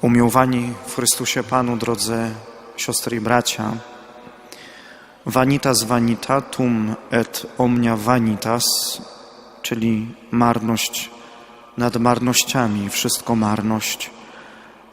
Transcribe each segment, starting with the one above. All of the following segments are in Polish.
Umiłowani w Chrystusie Panu, drodzy siostry i bracia, vanitas vanitatum et omnia vanitas, czyli marność nad marnościami, wszystko marność.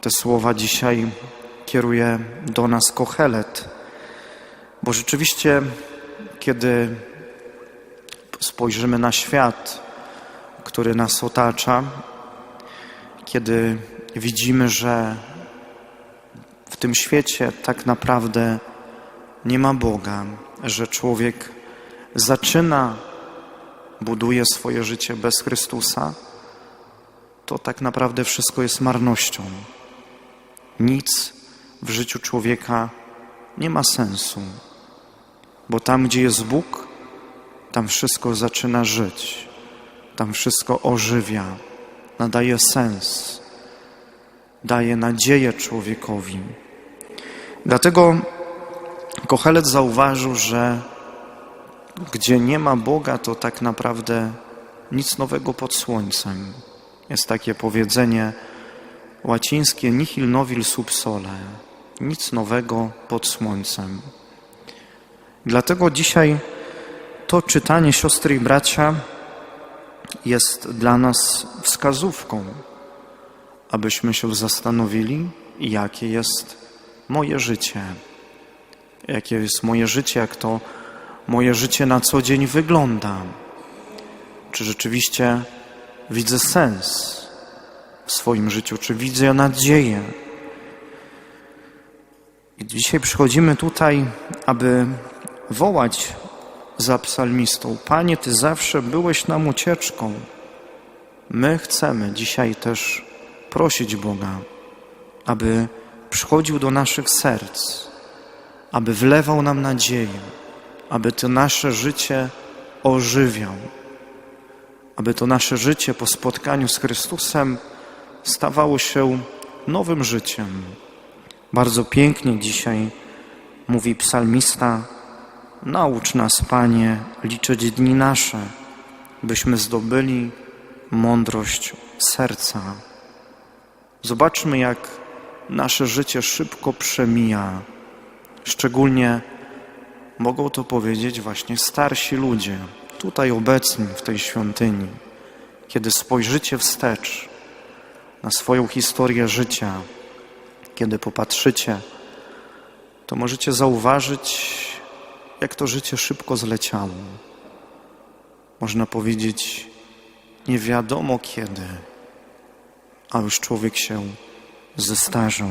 Te słowa dzisiaj kieruje do nas Kochelet, bo rzeczywiście, kiedy spojrzymy na świat, który nas otacza, kiedy widzimy, że w tym świecie tak naprawdę nie ma Boga, że człowiek zaczyna, buduje swoje życie bez Chrystusa, to tak naprawdę wszystko jest marnością. Nic w życiu człowieka nie ma sensu, bo tam, gdzie jest Bóg, tam wszystko zaczyna żyć, tam wszystko ożywia, nadaje sens, daje nadzieję człowiekowi. Dlatego Kochelet zauważył, że gdzie nie ma Boga, to tak naprawdę nic nowego pod słońcem. Jest takie powiedzenie łacińskie nihil novil sub sole. Nic nowego pod słońcem. Dlatego dzisiaj to czytanie siostry i bracia jest dla nas wskazówką, abyśmy się zastanowili, jakie jest moje życie. Jakie jest moje życie, jak to moje życie na co dzień wygląda. Czy rzeczywiście widzę sens w swoim życiu, czy widzę nadzieję. I dzisiaj przychodzimy tutaj, aby wołać za psalmistą: Panie, Ty zawsze byłeś nam ucieczką. My chcemy dzisiaj też prosić Boga, aby przychodził do naszych serc, aby wlewał nam nadzieję, aby to nasze życie ożywiał, aby to nasze życie po spotkaniu z Chrystusem stawało się nowym życiem. Bardzo pięknie dzisiaj mówi psalmista: Naucz nas, Panie, liczyć dni nasze, byśmy zdobyli mądrość serca. Zobaczmy, jak nasze życie szybko przemija. Szczególnie mogą to powiedzieć właśnie starsi ludzie, tutaj obecni w tej świątyni. Kiedy spojrzycie wstecz na swoją historię życia, kiedy popatrzycie, to możecie zauważyć, jak to życie szybko zleciało. Można powiedzieć, nie wiadomo kiedy, a już człowiek się zestarzał.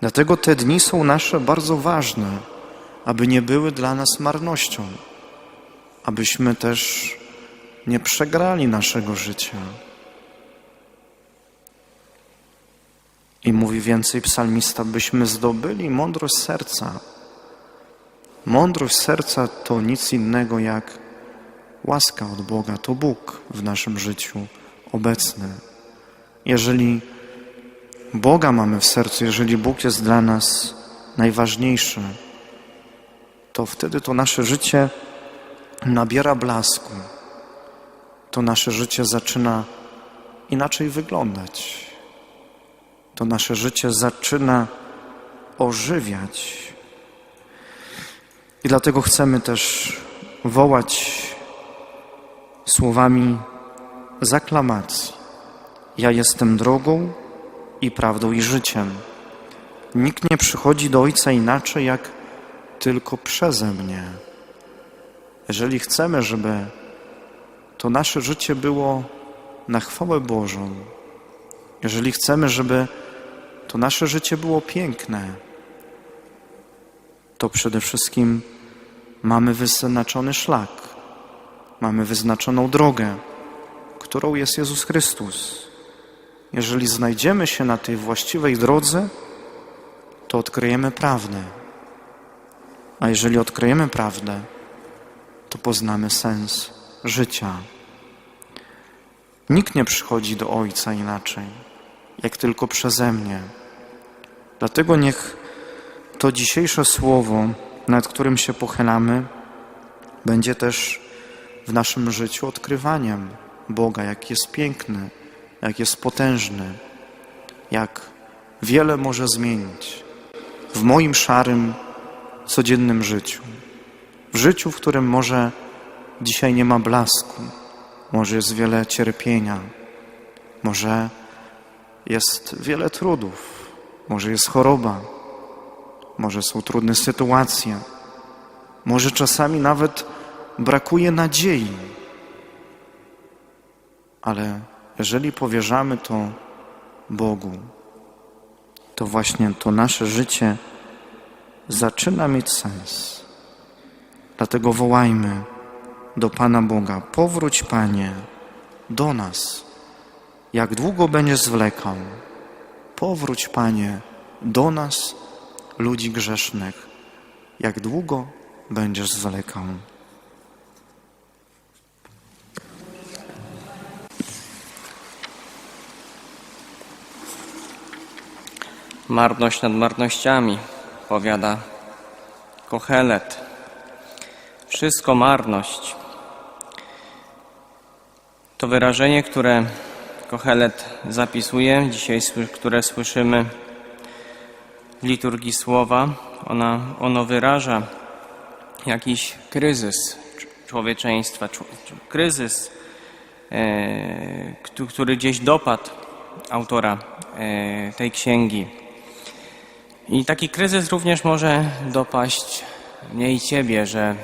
Dlatego te dni są nasze bardzo ważne, aby nie były dla nas marnością, abyśmy też nie przegrali naszego życia. I mówi więcej psalmista, byśmy zdobyli mądrość serca. Mądrość serca to nic innego jak łaska od Boga, to Bóg w naszym życiu obecny. Jeżeli Boga mamy w sercu, jeżeli Bóg jest dla nas najważniejszy, to wtedy to nasze życie nabiera blasku. To nasze życie zaczyna inaczej wyglądać. To nasze życie zaczyna ożywiać. I dlatego chcemy też wołać słowami zaklamacji. Ja jestem drogą i prawdą i życiem. Nikt nie przychodzi do Ojca inaczej jak tylko przeze mnie. Jeżeli chcemy, żeby to nasze życie było na chwałę Bożą, jeżeli chcemy, żeby to nasze życie było piękne, to przede wszystkim mamy wyznaczony szlak, mamy wyznaczoną drogę, którą jest Jezus Chrystus. Jeżeli znajdziemy się na tej właściwej drodze, to odkryjemy prawdę. A jeżeli odkryjemy prawdę, to poznamy sens życia. Nikt nie przychodzi do Ojca inaczej, jak tylko przeze mnie. Dlatego niech to dzisiejsze słowo, nad którym się pochylamy, będzie też w naszym życiu odkrywaniem Boga, jak jest piękny, jak jest potężny. jak wiele może zmienić w moim szarym, codziennym życiu. W życiu, w którym może dzisiaj nie ma blasku, może jest wiele cierpienia, może jest wiele trudów, może jest choroba, może są trudne sytuacje, może czasami nawet brakuje nadziei. Ale jeżeli powierzamy to Bogu, to właśnie to nasze życie zaczyna mieć sens. Dlatego wołajmy do Pana Boga: Powróć, Panie, do nas. Jak długo będziesz zwlekał? Powróć, Panie, do nas, ludzi grzesznych. Jak długo będziesz zwlekał? Marność nad marnościami, powiada Kohelet. Wszystko marność. To wyrażenie, które Kohelet zapisuje, dzisiaj, które słyszymy w liturgii słowa, ona, ono wyraża jakiś kryzys cz- człowieczeństwa, czł- kryzys, e, któ- który gdzieś dopadł autora e, tej księgi. I taki kryzys również może dopaść mnie i ciebie, że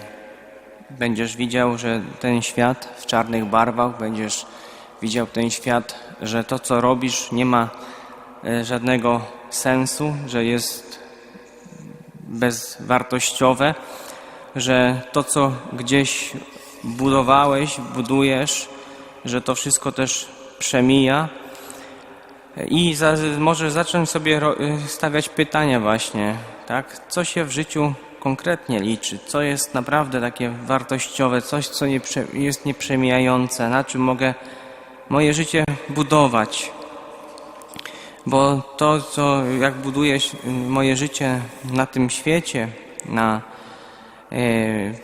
będziesz widział, że ten świat w czarnych barwach, będziesz widział ten świat, że to, co robisz, nie ma e, żadnego sensu, że jest bezwartościowe, że to, co gdzieś budowałeś, budujesz, że to wszystko też przemija. I za, może zacząć sobie y, stawiać pytania właśnie, tak? Co się w życiu konkretnie liczy? Co jest naprawdę takie wartościowe? Coś, co nie, jest nieprzemijające? Na czym mogę moje życie budować? Bo to, co, jak buduję ś- moje życie na tym świecie, na e,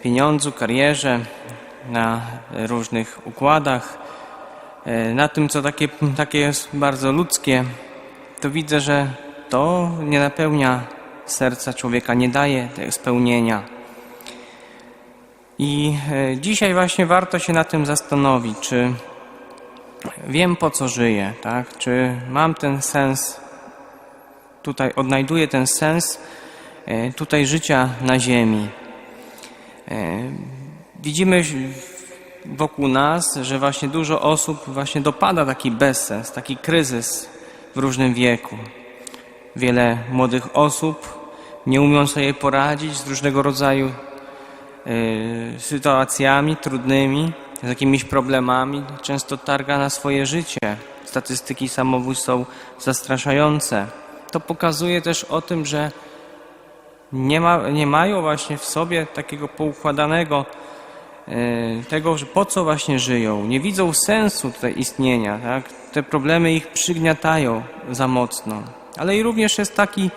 pieniądzu, karierze, na różnych układach, na tym, co takie, takie jest bardzo ludzkie, to widzę, że to nie napełnia serca człowieka, nie daje tego spełnienia. I e, dzisiaj właśnie warto się na tym zastanowić, czy wiem po co żyję, tak? Czy mam ten sens, tutaj odnajduję ten sens e, tutaj życia na ziemi. E, Widzimy wokół nas, że właśnie dużo osób właśnie dopada taki bezsens, taki kryzys w różnym wieku. Wiele młodych osób nie umią sobie poradzić z różnego rodzaju y, sytuacjami trudnymi, z jakimiś problemami, często targa na swoje życie. Statystyki samobójstw są zastraszające. To pokazuje też o tym, że nie, ma, nie mają właśnie w sobie takiego poukładanego tego, że po co właśnie żyją. Nie widzą sensu tutaj istnienia. Tak? Te problemy ich przygniatają za mocno. Ale i również jest taki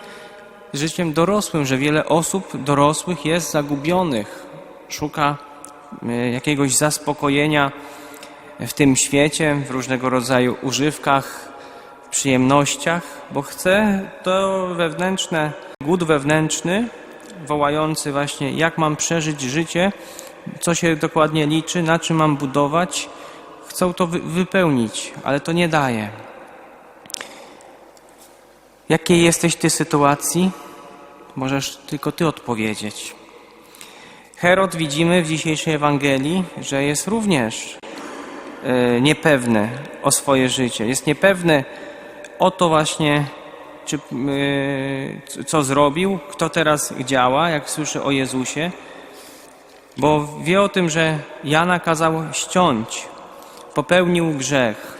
życiem dorosłym, że wiele osób dorosłych jest zagubionych. Szuka e, jakiegoś zaspokojenia w tym świecie, w różnego rodzaju używkach, przyjemnościach, bo chce to wewnętrzne, głód wewnętrzny, wołający właśnie, jak mam przeżyć życie, co się dokładnie liczy, na czym mam budować, chcą to wy- wypełnić, ale to nie daje. Jakiej jesteś ty sytuacji? Możesz tylko ty odpowiedzieć. Herod widzimy w dzisiejszej Ewangelii, że jest również e, niepewny o swoje życie. Jest niepewny o to właśnie, czy, e, co zrobił, kto teraz działa, jak słyszy o Jezusie, bo wie o tym, że Jana kazał ściąć, popełnił grzech.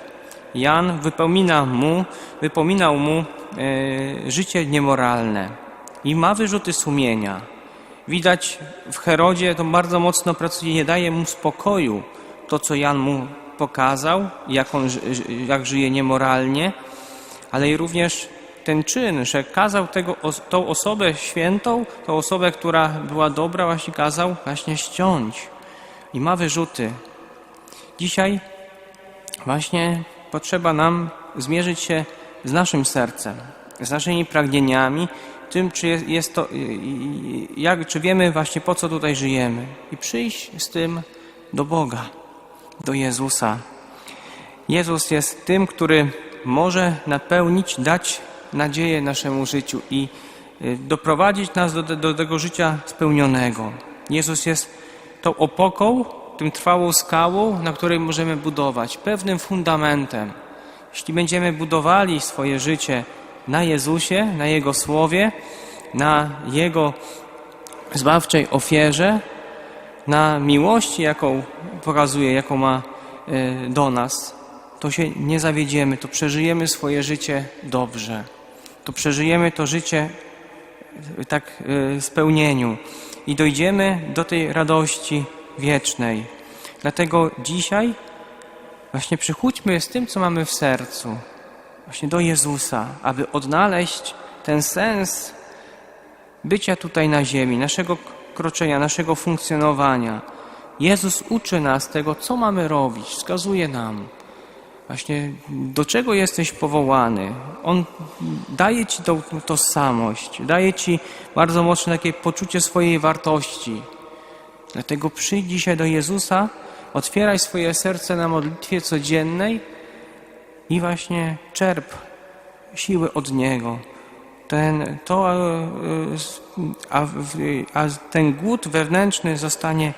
Jan wypomina mu, wypominał mu e, życie niemoralne i ma wyrzuty sumienia. Widać w Herodzie to bardzo mocno pracuje, nie daje mu spokoju to, co Jan mu pokazał, jak, on, jak żyje niemoralnie, ale i również ten czyn, że kazał tego, tą osobę świętą, tą osobę, która była dobra, właśnie kazał właśnie ściąć i ma wyrzuty. Dzisiaj właśnie potrzeba nam zmierzyć się z naszym sercem, z naszymi pragnieniami, tym, czy jest, jest to, jak, czy wiemy właśnie po co tutaj żyjemy i przyjść z tym do Boga, do Jezusa. Jezus jest tym, który może napełnić, dać nadzieję naszemu życiu i y, doprowadzić nas do, do tego życia spełnionego. Jezus jest tą opoką, tym trwałą skałą, na której możemy budować, pewnym fundamentem. Jeśli będziemy budowali swoje życie na Jezusie, na Jego Słowie, na Jego zbawczej ofierze, na miłości, jaką pokazuje, jaką ma e, do nas, to się nie zawiedziemy, to przeżyjemy swoje życie dobrze. To przeżyjemy to życie w tak e, spełnieniu i dojdziemy do tej radości wiecznej. Dlatego dzisiaj właśnie przychódźmy z tym, co mamy w sercu, właśnie do Jezusa, aby odnaleźć ten sens bycia tutaj na ziemi, naszego kroczenia, naszego funkcjonowania. Jezus uczy nas tego, co mamy robić, wskazuje nam właśnie do czego jesteś powołany. On daje ci tą tożsamość, daje ci bardzo mocne takie poczucie swojej wartości. Dlatego przyjdź dzisiaj do Jezusa, otwieraj swoje serce na modlitwie codziennej i właśnie czerp siły od Niego. Ten, to, e, a, w- a ten głód wewnętrzny zostanie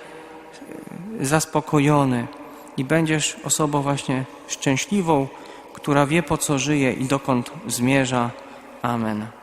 zaspokojony i będziesz osobą właśnie szczęśliwą, która wie po co żyje i dokąd zmierza. Amen.